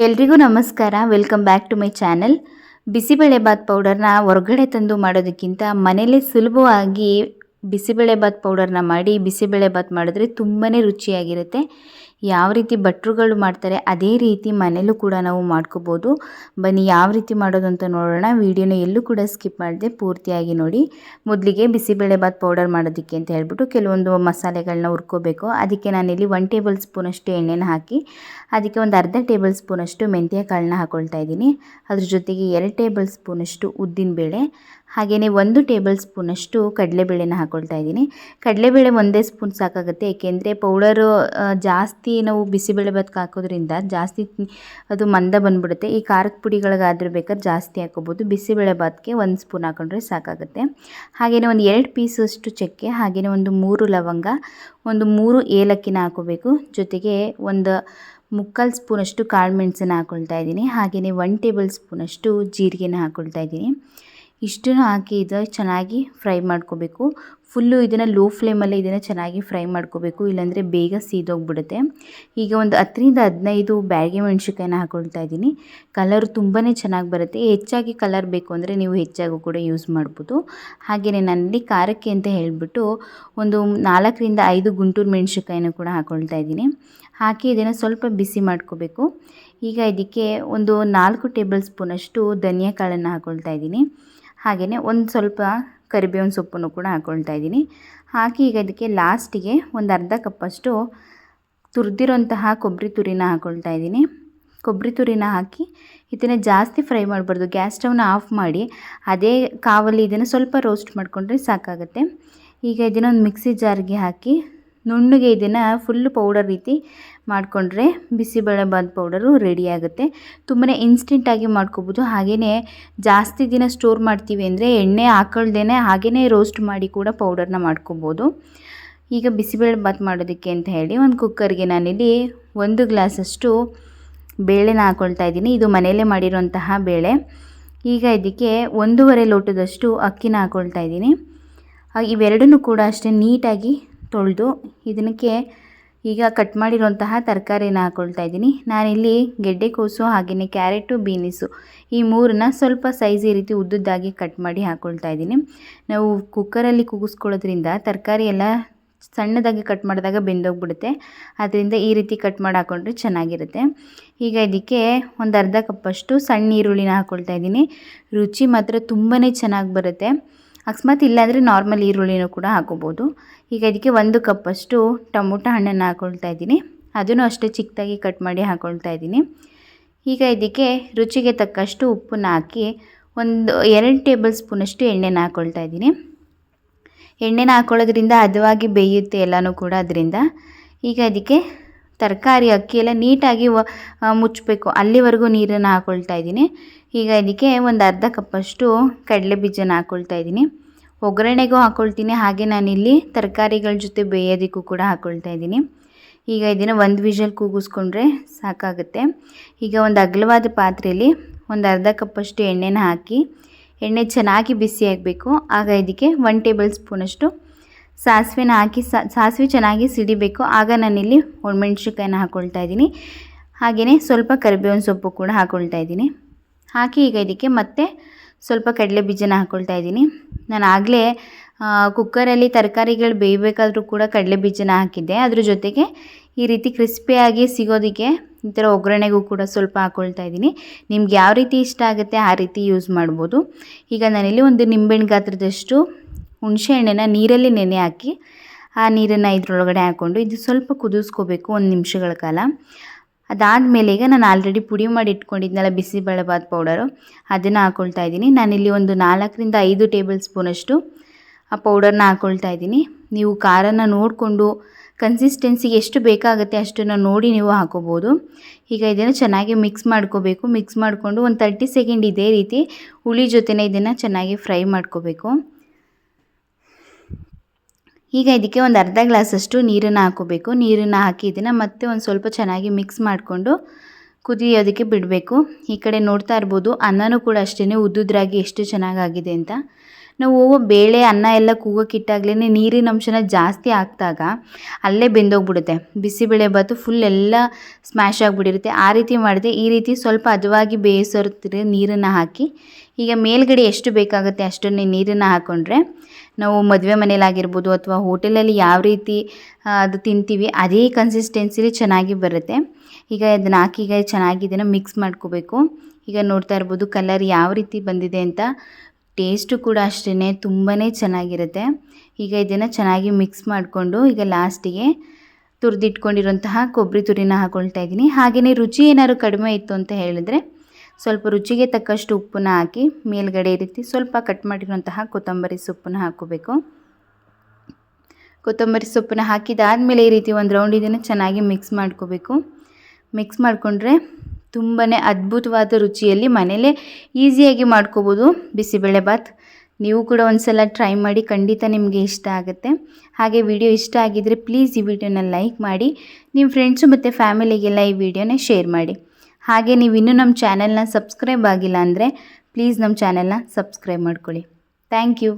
ಎಲ್ರಿಗೂ ನಮಸ್ಕಾರ. Welcome back to my channel bisibelebath ಪೌಡರ್ನ ಹೊರಗಡೆ ತಂದು ಮಾಡೋದಕ್ಕಿಂತ ಮನೇಲೇ ಸುಲಭವಾಗಿ ಬಿಸಿಬೇಳೆಬಾತ್ ಪೌಡರ್ನ ಮಾಡಿ ಬಿಸಿಬೇಳೆಬಾತ್ ಮಾಡಿದ್ರೆ ತುಂಬಾ ರುಚಿಯಾಗಿರುತ್ತೆ. ಯಾವ ರೀತಿ ಭಟ್ರುಗಳು ಮಾಡ್ತಾರೆ ಅದೇ ರೀತಿ ಮನೇಲೂ ಕೂಡ ನಾವು ಮಾಡ್ಕೋಬೋದು. ಬನ್ನಿ ಯಾವ ರೀತಿ ಮಾಡೋದು ಅಂತ ನೋಡೋಣ. ವೀಡಿಯೋನ ಎಲ್ಲೂ ಕೂಡ ಸ್ಕಿಪ್ ಮಾಡದೆ ಪೂರ್ತಿಯಾಗಿ ನೋಡಿ. ಮೊದಲಿಗೆ ಬಿಸಿಬೇಳೆಬಾತ್ ಪೌಡರ್ ಮಾಡೋದಕ್ಕೆ ಅಂತ ಹೇಳ್ಬಿಟ್ಟು ಕೆಲವೊಂದು ಮಸಾಲೆಗಳನ್ನ ಹುರ್ಕೋಬೇಕು. ಅದಕ್ಕೆ ನಾನಿಲ್ಲಿ ಒನ್ ಟೇಬಲ್ ಸ್ಪೂನಷ್ಟು ಎಣ್ಣೆನ ಹಾಕಿ, ಅದಕ್ಕೆ ಒಂದು ಅರ್ಧ ಟೇಬಲ್ ಸ್ಪೂನಷ್ಟು ಮೆಂತ್ಯ ಕಾಳನ್ನ ಹಾಕ್ಕೊಳ್ತಾ ಇದ್ದೀನಿ. ಅದ್ರ ಜೊತೆಗೆ ಎರಡು ಟೇಬಲ್ ಸ್ಪೂನಷ್ಟು ಉದ್ದಿನಬೇಳೆ ಹಾಗೆಯೇ ಒಂದು ಟೇಬಲ್ ಸ್ಪೂನಷ್ಟು ಕಡಲೆಬೇಳೆನ ಹಾಕ್ಕೊಳ್ತಾ ಇದ್ದೀನಿ. ಕಡಲೆಬೇಳೆ ಒಂದೇ ಸ್ಪೂನ್ ಸಾಕಾಗುತ್ತೆ. ಏಕೆಂದರೆ ಪೌಡರು ಜಾಸ್ತಿ ನಾವು ಬಿಸಿಬೇಳೆ ಭಾತ್ಗೆ ಹಾಕೋದ್ರಿಂದ ಜಾಸ್ತಿ ಅದು ಮಂದ ಬಂದ್ಬಿಡುತ್ತೆ. ಈ ಖಾರದ ಪುಡಿಗಳಿಗಾದರೂ ಬೇಕಾದ್ರೆ ಜಾಸ್ತಿ ಹಾಕೋಬೋದು. ಬಿಸಿಬೇಳೆ ಭಾತ್ಗೆ ಒಂದು ಸ್ಪೂನ್ ಹಾಕೊಂಡ್ರೆ ಸಾಕಾಗುತ್ತೆ. ಹಾಗೆಯೇ ಒಂದು ಎರಡು ಪೀಸಷ್ಟು ಚಕ್ಕೆ ಹಾಗೆಯೇ ಒಂದು ಮೂರು ಲವಂಗ, ಒಂದು ಮೂರು ಏಲಕ್ಕಿನ ಹಾಕೋಬೇಕು. ಜೊತೆಗೆ ಒಂದು ಮುಕ್ಕಾಲು ಸ್ಪೂನಷ್ಟು ಕಾಳು ಮೆಣಸನ್ನು ಇದ್ದೀನಿ. ಹಾಗೆಯೇ ಒನ್ ಟೇಬಲ್ ಸ್ಪೂನಷ್ಟು ಜೀರಿಗೆನ ಹಾಕ್ಕೊಳ್ತಾ ಇದ್ದೀನಿ. ಇಷ್ಟನ್ನು ಹಾಕಿ ಇದು ಚೆನ್ನಾಗಿ ಫ್ರೈ ಮಾಡ್ಕೋಬೇಕು. ಫುಲ್ಲು ಇದನ್ನು ಲೋ ಫ್ಲೇಮಲ್ಲಿ ಇದನ್ನು ಚೆನ್ನಾಗಿ ಫ್ರೈ ಮಾಡ್ಕೋಬೇಕು. ಇಲ್ಲಾಂದರೆ ಬೇಗ ಸೀದೋಗ್ಬಿಡುತ್ತೆ. ಈಗ ಒಂದು ಹತ್ತರಿಂದ ಹದಿನೈದು ಬ್ಯಾಡಿಗೆ ಮೆಣಸಿನ್ಕಾಯಿನ ಹಾಕ್ಕೊಳ್ತಾ ಇದ್ದೀನಿ. ಕಲರ್ ತುಂಬಾ ಚೆನ್ನಾಗಿ ಬರುತ್ತೆ. ಹೆಚ್ಚಾಗಿ ಕಲರ್ ಬೇಕು ಅಂದರೆ ನೀವು ಹೆಚ್ಚಾಗೂ ಕೂಡ ಯೂಸ್ ಮಾಡ್ಬೋದು. ಹಾಗೆಯೇ ನನ್ನಲ್ಲಿ ಖಾರಕ್ಕೆ ಅಂತ ಹೇಳಿಬಿಟ್ಟು ಒಂದು ನಾಲ್ಕರಿಂದ ಐದು ಗುಂಟೂರು ಮೆಣಸಿನ್ಕಾಯಿನ ಕೂಡ ಹಾಕ್ಕೊಳ್ತಾ ಇದ್ದೀನಿ. ಹಾಕಿ ಇದನ್ನು ಸ್ವಲ್ಪ ಬಿಸಿ ಮಾಡ್ಕೋಬೇಕು. ಈಗ ಇದಕ್ಕೆ ಒಂದು ನಾಲ್ಕು ಟೇಬಲ್ ಸ್ಪೂನಷ್ಟು ಧನಿಯಾ ಕಾಳನ್ನು ಹಾಕ್ಕೊಳ್ತಾ ಇದ್ದೀನಿ. ಹಾಗೆಯೇ ಒಂದು ಸ್ವಲ್ಪ ಕರಿಬೇವಿನ ಸೊಪ್ಪನ್ನು ಕೂಡ ಹಾಕ್ಕೊಳ್ತಾ ಇದ್ದೀನಿ. ಹಾಕಿ ಈಗ ಇದಕ್ಕೆ ಲಾಸ್ಟಿಗೆ ಒಂದು ಅರ್ಧ ಕಪ್ಪಷ್ಟು ತುರಿದಿರೋಂತಹ ಕೊಬ್ಬರಿ ತುರಿನ ಹಾಕ್ಕೊಳ್ತಾ ಇದ್ದೀನಿ. ಕೊಬ್ಬರಿ ತುರಿನ ಹಾಕಿ ಇದನ್ನು ಜಾಸ್ತಿ ಫ್ರೈ ಮಾಡಬಾರ್ದು ಗ್ಯಾಸ್ ಸ್ಟವ್ನ ಆಫ್ ಮಾಡಿ, ಅದೇ ಕಾವಲ್ಲಿ ಇದನ್ನು ಸ್ವಲ್ಪ ರೋಸ್ಟ್ ಮಾಡಿಕೊಂಡ್ರೆ ಸಾಕಾಗುತ್ತೆ. ಈಗ ಇದನ್ನೊಂದು ಮಿಕ್ಸಿ ಜಾರ್ಗೆ ಹಾಕಿ ನುಣ್ಣಗೆ ಇದನ್ನು ಫುಲ್ಲು ಪೌಡರ್ ರೀತಿ ಮಾಡಿಕೊಂಡ್ರೆ ಬಿಸಿಬೇಳೆಬಾತ್ ಪೌಡರು ರೆಡಿ ಆಗುತ್ತೆ. ತುಂಬಾ ಇನ್ಸ್ಟೆಂಟಾಗಿ ಮಾಡ್ಕೋಬೋದು. ಹಾಗೆಯೇ ಜಾಸ್ತಿ ದಿನ ಸ್ಟೋರ್ ಮಾಡ್ತೀವಿ ಅಂದರೆ ಎಣ್ಣೆ ಹಾಕೊಳ್ದೇ ಹಾಗೆಯೇ ರೋಸ್ಟ್ ಮಾಡಿ ಕೂಡ ಪೌಡರ್ನ ಮಾಡ್ಕೋಬೋದು. ಈಗ ಬಿಸಿಬೇಳೆಬಾತ್ ಮಾಡೋದಕ್ಕೆ ಅಂತ ಹೇಳಿ ಒಂದು ಕುಕ್ಕರ್ಗೆ ನಾನಿಲ್ಲಿ ಒಂದು ಗ್ಲಾಸಷ್ಟು ಬೇಳೆನ ಹಾಕ್ಕೊಳ್ತಾ ಇದ್ದೀನಿ. ಇದು ಮನೆಯಲ್ಲೇ ಮಾಡಿರೋಂತಹ ಬೇಳೆ. ಈಗ ಇದಕ್ಕೆ ಒಂದೂವರೆ ಲೋಟದಷ್ಟು ಅಕ್ಕಿನ ಹಾಕ್ಕೊಳ್ತಾ ಇದ್ದೀನಿ. ಇವೆರಡನ್ನೂ ಕೂಡ ಅಷ್ಟೇ ನೀಟಾಗಿ ತೊಳೆದು ಇದಕ್ಕೆ ಈಗ ಕಟ್ ಮಾಡಿರುವಂತಹ ತರಕಾರಿನ ಹಾಕ್ಕೊಳ್ತಾ ಇದ್ದೀನಿ. ನಾನಿಲ್ಲಿ ಗೆಡ್ಡೆಕೋಸು ಹಾಗೆಯೇ ಕ್ಯಾರೆಟು, ಬೀನಿಸು ಈ ಮೂರನ್ನ ಸ್ವಲ್ಪ ಸೈಜ್ ಈ ರೀತಿ ಉದ್ದುದ್ದಾಗಿ ಕಟ್ ಮಾಡಿ ಹಾಕ್ಕೊಳ್ತಾ ಇದ್ದೀನಿ. ನಾವು ಕುಕ್ಕರಲ್ಲಿ ಕೂಗಿಸ್ಕೊಳ್ಳೋದ್ರಿಂದ ತರಕಾರಿ ಎಲ್ಲ ಸಣ್ಣದಾಗಿ ಕಟ್ ಮಾಡಿದಾಗ ಬೆಂದೋಗ್ಬಿಡುತ್ತೆ. ಅದರಿಂದ ಈ ರೀತಿ ಕಟ್ ಮಾಡಿ ಹಾಕೊಂಡ್ರೆ ಚೆನ್ನಾಗಿರುತ್ತೆ. ಈಗ ಇದಕ್ಕೆ ಒಂದು ಅರ್ಧ ಕಪ್ಪಷ್ಟು ಸಣ್ಣ ಈರುಳ್ಳಿನ ಹಾಕ್ಕೊಳ್ತಾ ಇದ್ದೀನಿ. ರುಚಿ ಮಾತ್ರ ತುಂಬಾ ಚೆನ್ನಾಗಿ ಬರುತ್ತೆ. ಅಕಸ್ಮಾತ್ ಇಲ್ಲಾಂದರೆ ನಾರ್ಮಲ್ ಈರುಳ್ಳಿನೂ ಕೂಡ ಹಾಕೋಬೋದು. ಈಗ ಇದಕ್ಕೆ ಒಂದು ಕಪ್ಪಷ್ಟು ಟೊಮೊಟೊ ಹಣ್ಣನ್ನು ಹಾಕ್ಕೊಳ್ತಾ ಇದ್ದೀನಿ. ಅದನ್ನು ಅಷ್ಟೇ ಚಿಕ್ಕದಾಗಿ ಕಟ್ ಮಾಡಿ ಹಾಕ್ಕೊಳ್ತಾ ಇದ್ದೀನಿ. ಈಗ ಇದಕ್ಕೆ ರುಚಿಗೆ ತಕ್ಕಷ್ಟು ಉಪ್ಪನ್ನ ಹಾಕಿ ಒಂದು ಎರಡು ಟೇಬಲ್ ಸ್ಪೂನಷ್ಟು ಎಣ್ಣೆನ ಹಾಕ್ಕೊಳ್ತಾ ಇದ್ದೀನಿ. ಎಣ್ಣೆನ ಹಾಕ್ಕೊಳ್ಳೋದ್ರಿಂದ ಹದವಾಗಿ ಬೇಯುತ್ತೆ ಎಲ್ಲನೂ ಕೂಡ ಅದರಿಂದ. ಈಗ ಅದಕ್ಕೆ ತರಕಾರಿ ಅಕ್ಕಿ ಎಲ್ಲ ನೀಟಾಗಿ ಮುಚ್ಚಬೇಕು. ಅಲ್ಲಿವರೆಗೂ ನೀರನ್ನು ಹಾಕ್ಕೊಳ್ತಾ ಇದ್ದೀನಿ. ಈಗ ಇದಕ್ಕೆ ಒಂದು ಅರ್ಧ ಕಪ್ಪಷ್ಟು ಕಡಲೆ ಬೀಜನ ಹಾಕ್ಕೊಳ್ತಾ ಇದ್ದೀನಿ. ಒಗ್ಗರಣೆಗೂ ಹಾಕ್ಕೊಳ್ತೀನಿ ಹಾಗೆ ನಾನಿಲ್ಲಿ ತರಕಾರಿಗಳ ಜೊತೆ ಬೇಯೋದಕ್ಕೂ ಕೂಡ ಹಾಕ್ಕೊಳ್ತಾ ಇದ್ದೀನಿ. ಈಗ ಇದನ್ನು ಒಂದು ವಿಷಲ್ ಕೂಗಿಸ್ಕೊಂಡ್ರೆ ಸಾಕಾಗುತ್ತೆ. ಈಗ ಒಂದು ಅಗಲವಾದ ಪಾತ್ರೆಯಲ್ಲಿ ಒಂದು ಅರ್ಧ ಕಪ್ಪಷ್ಟು ಎಣ್ಣೆನ ಹಾಕಿ, ಎಣ್ಣೆ ಚೆನ್ನಾಗಿ ಬಿಸಿ ಆಗಬೇಕು. ಆಗ ಇದಕ್ಕೆ ಒನ್ ಟೇಬಲ್ ಸ್ಪೂನಷ್ಟು ಸಾಸಿವೆನ ಹಾಕಿ ಸಾಸಿವೆ ಚೆನ್ನಾಗಿ ಸಿಡಿಬೇಕು. ಆಗ ನಾನಿಲ್ಲಿ ಒಣಮೆಣ್ಸಿನ್ಕಾಯಿನ ಹಾಕ್ಕೊಳ್ತಾ ಇದ್ದೀನಿ. ಹಾಗೆಯೇ ಸ್ವಲ್ಪ ಕರಿಬೇವಿನ ಸೊಪ್ಪು ಕೂಡ ಹಾಕ್ಕೊಳ್ತಾ ಇದ್ದೀನಿ. ಹಾಕಿ ಈಗ ಇದಕ್ಕೆ ಮತ್ತೆ ಸ್ವಲ್ಪ ಕಡಲೆ ಬೀಜನ ಹಾಕ್ಕೊಳ್ತಾ ಇದ್ದೀನಿ. ನಾನು ಆಗಲೇ ಕುಕ್ಕರಲ್ಲಿ ತರಕಾರಿಗಳು ಬೇಯಬೇಕಾದ್ರೂ ಕೂಡ ಕಡಲೆ ಬೀಜನ ಹಾಕಿದ್ದೆ. ಅದ್ರ ಜೊತೆಗೆ ಈ ರೀತಿ ಕ್ರಿಸ್ಪಿಯಾಗಿ ಸಿಗೋದಕ್ಕೆ ಈ ಥರ ಒಗ್ಗರಣೆಗೂ ಕೂಡ ಸ್ವಲ್ಪ ಹಾಕ್ಕೊಳ್ತಾ ಇದ್ದೀನಿ. ನಿಮ್ಗೆ ಯಾವ ರೀತಿ ಇಷ್ಟ ಆಗುತ್ತೆ ಆ ರೀತಿ ಯೂಸ್ ಮಾಡ್ಬೋದು. ಈಗ ನಾನಿಲ್ಲಿ ಒಂದು ನಿಂಬೆಹಣ್ಣು ಗಾತ್ರದಷ್ಟು ಹುಣಸೆ ಹಣ್ಣನ್ನು ನೀರಲ್ಲಿ ನೆನೆ ಹಾಕಿ ಆ ನೀರನ್ನು ಇದರೊಳಗಡೆ ಹಾಕ್ಕೊಂಡು ಇದು ಸ್ವಲ್ಪ ಕುದಿಸ್ಕೋಬೇಕು ಒಂದು ನಿಮಿಷಗಳ ಕಾಲ. ಅದಾದಮೇಲೆ ಈಗ ನಾನು ಆಲ್ರೆಡಿ ಪುಡಿ ಮಾಡಿ ಇಟ್ಕೊಂಡಿದ್ನಲ್ಲ ಬಿಸಿಬೇಳೆಬಾತ್ ಪೌಡರು ಅದನ್ನು ಹಾಕ್ಕೊಳ್ತಾ ಇದ್ದೀನಿ. ನಾನಿಲ್ಲಿ ಒಂದು ನಾಲ್ಕರಿಂದ ಐದು ಟೇಬಲ್ ಸ್ಪೂನಷ್ಟು ಆ ಪೌಡರ್ನ ಹಾಕ್ಕೊಳ್ತಾ ಇದ್ದೀನಿ. ನೀವು ಖಾರನ ನೋಡಿಕೊಂಡು ಕನ್ಸಿಸ್ಟೆನ್ಸಿಗೆ ಎಷ್ಟು ಬೇಕಾಗುತ್ತೆ ಅಷ್ಟನ್ನು ನೋಡಿ ನೀವು ಹಾಕೋಬೋದು. ಈಗ ಇದನ್ನು ಚೆನ್ನಾಗಿ ಮಿಕ್ಸ್ ಮಾಡ್ಕೋಬೇಕು. ಮಿಕ್ಸ್ ಮಾಡಿಕೊಂಡು ಒಂದು ತರ್ಟಿ ಸೆಕೆಂಡ್ ಇದೇ ರೀತಿ ಹುಳಿ ಜೊತೆನೇ ಇದನ್ನು ಚೆನ್ನಾಗಿ ಫ್ರೈ ಮಾಡ್ಕೋಬೇಕು. ಈಗ ಇದಕ್ಕೆ ಒಂದು ಅರ್ಧ ಗ್ಲಾಸಷ್ಟು ನೀರನ್ನು ಹಾಕೋಬೇಕು. ನೀರನ್ನು ಹಾಕಿ ಇದನ್ನು ಮತ್ತೆ ಒಂದು ಸ್ವಲ್ಪ ಚೆನ್ನಾಗಿ ಮಿಕ್ಸ್ ಮಾಡಿಕೊಂಡು ಕುದಿಯೋದಕ್ಕೆ ಬಿಡಬೇಕು. ಈ ಕಡೆ ನೋಡ್ತಾ ಇರ್ಬೋದು ಅನ್ನನೂ ಕೂಡ ಅಷ್ಟೇ ಉದ್ದುದ್ರಾಗಿ ಎಷ್ಟು ಚೆನ್ನಾಗಾಗಿದೆ ಅಂತ. ನಾವು ಬೇಳೆ, ಅನ್ನ ಎಲ್ಲ ಕೂಗೋಕ್ಕಿಟ್ಟಾಗ್ಲೇ ನೀರಿನ ಅಂಶನ ಜಾಸ್ತಿ ಹಾಕಿದಾಗ ಅಲ್ಲೇ ಬೆಂದೋಗ್ಬಿಡುತ್ತೆ. ಬಿಸಿಬೇಳೆಬಾತು ಫುಲ್ ಎಲ್ಲ ಸ್ಮ್ಯಾಶ್ ಆಗಿಬಿಟ್ಟಿರುತ್ತೆ ಆ ರೀತಿ ಮಾಡಿದೆ ಈ ರೀತಿ ಸ್ವಲ್ಪ ಹದವಾಗಿ ಬೇಯಿಸಿರ್ತೀರಿ ನೀರನ್ನು ಹಾಕಿ, ಈಗ ಮೇಲ್ಗಡೆ ಎಷ್ಟು ಬೇಕಾಗುತ್ತೆ ಅಷ್ಟನ್ನೇ ನೀರನ್ನು ಹಾಕ್ಕೊಂಡ್ರೆ ನಾವು ಮದುವೆ ಮನೇಲಾಗಿರ್ಬೋದು ಅಥವಾ ಹೋಟೆಲಲ್ಲಿ ಯಾವ ರೀತಿ ಅದು ತಿಂತೀವಿ, ಅದೇ ಕನ್ಸಿಸ್ಟೆನ್ಸಿಲಿ ಚೆನ್ನಾಗಿ ಬರುತ್ತೆ. ಈಗ ಅದನ್ನ ಹಾಕಿ ಈಗ ಚೆನ್ನಾಗಿ ಇದನ್ನು ಮಿಕ್ಸ್ ಮಾಡ್ಕೋಬೇಕು. ಈಗ ನೋಡ್ತಾ ಇರ್ಬೋದು ಕಲರ್ ಯಾವ ರೀತಿ ಬಂದಿದೆ ಅಂತ. ಟೇಸ್ಟು ಕೂಡ ಅಷ್ಟೇ ತುಂಬಾ ಚೆನ್ನಾಗಿರುತ್ತೆ. ಈಗ ಇದನ್ನು ಚೆನ್ನಾಗಿ ಮಿಕ್ಸ್ ಮಾಡಿಕೊಂಡು ಈಗ ಲಾಸ್ಟಿಗೆ ತುರಿದಿಟ್ಕೊಂಡಿರೋಂತಹ ಕೊಬ್ಬರಿ ತುರಿನ ಹಾಕ್ಕೊಳ್ತಾ ಇದ್ದೀನಿ. ಹಾಗೆಯೇ ರುಚಿ ಏನಾದ್ರು ಕಡಿಮೆ ಇತ್ತು ಅಂತ ಹೇಳಿದ್ರೆ ಸ್ವಲ್ಪ ರುಚಿಗೆ ತಕ್ಕಷ್ಟು ಉಪ್ಪನ್ನ ಹಾಕಿ ಮೇಲ್ಗಡೆ ರೀತಿ ಸ್ವಲ್ಪ ಕಟ್ ಮಾಡಿರುವಂತಹ ಕೊತ್ತಂಬರಿ ಸೊಪ್ಪನ್ನು ಹಾಕೋಬೇಕು ಕೊತ್ತಂಬರಿ ಸೊಪ್ಪನ್ನು ಹಾಕಿದಾದಮೇಲೆ ಈ ರೀತಿ ಒಂದು ರೌಂಡ್ ಇದನ್ನು ಚೆನ್ನಾಗಿ ಮಿಕ್ಸ್ ಮಾಡ್ಕೋಬೇಕು. ಮಿಕ್ಸ್ ಮಾಡಿಕೊಂಡ್ರೆ ತುಂಬಾ ಅದ್ಭುತವಾದ ರುಚಿಯಲ್ಲಿ ಮನೇಲೇ ಈಸಿಯಾಗಿ ಮಾಡ್ಕೋಬೋದು ಬಿಸಿಬೇಳೆಬಾತ್ ನೀವು ಕೂಡ ಒಂದು ಸಲ ಟ್ರೈ ಮಾಡಿ ಖಂಡಿತ ನಿಮಗೆ ಇಷ್ಟ ಆಗುತ್ತೆ. ಹಾಗೆ ವಿಡಿಯೋ ಇಷ್ಟ ಆಗಿದ್ದರೆ ಪ್ಲೀಸ್ ಈ ವಿಡಿಯೋನ ಲೈಕ್ ಮಾಡಿ ನಿಮ್ಮ ಫ್ರೆಂಡ್ಸು ಮತ್ತು ಫ್ಯಾಮಿಲಿಗೆಲ್ಲ ಈ ವಿಡಿಯೋನ ಶೇರ್ ಮಾಡಿ. ಹಾಗೆ ನೀವು ಇನ್ನೂ ನಮ್ಮ ಚಾನೆಲ್ನ ಸಬ್ಸ್ಕ್ರೈಬ್ ಆಗಿಲ್ಲ ಅಂದರೆ ಪ್ಲೀಸ್ ನಮ್ಮ ಚಾನೆಲ್ನ ಸಬ್ಸ್ಕ್ರೈಬ್ ಮಾಡ್ಕೊಳ್ಳಿ. Thank you.